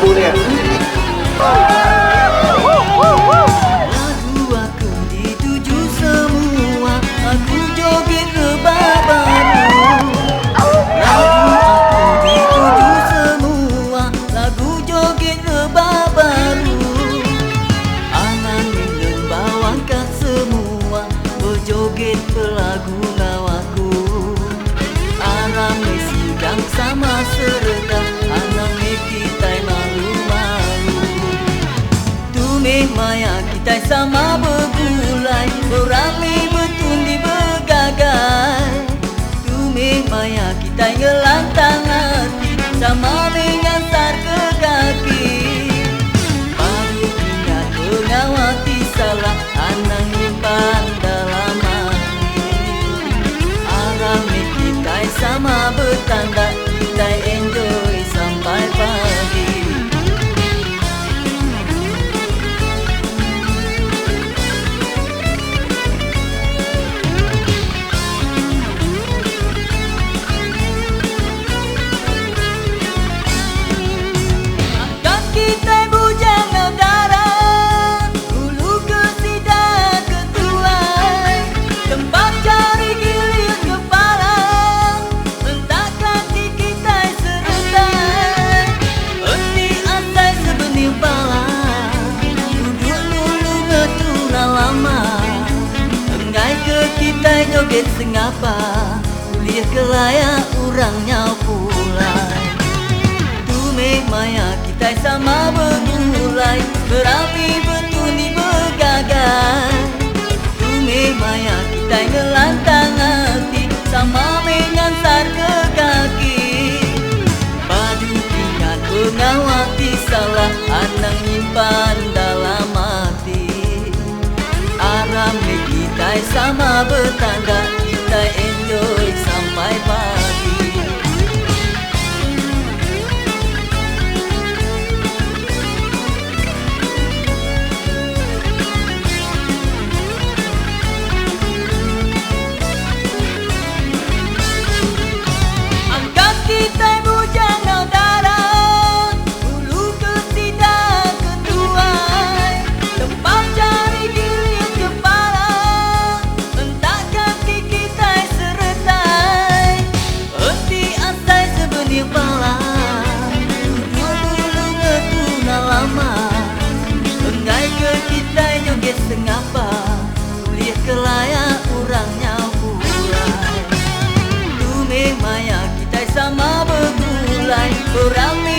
初恋。Bumi maya kita sama bergulai. Berami betul di bergagai Tu maya kita ngelantang hati. Sama kaget sengapa Kulih kelaya orangnya pula Tumih maya kita sama bermulai Berapi Hai sama bertanggung Orang memang yang kita sama bergulai. Orang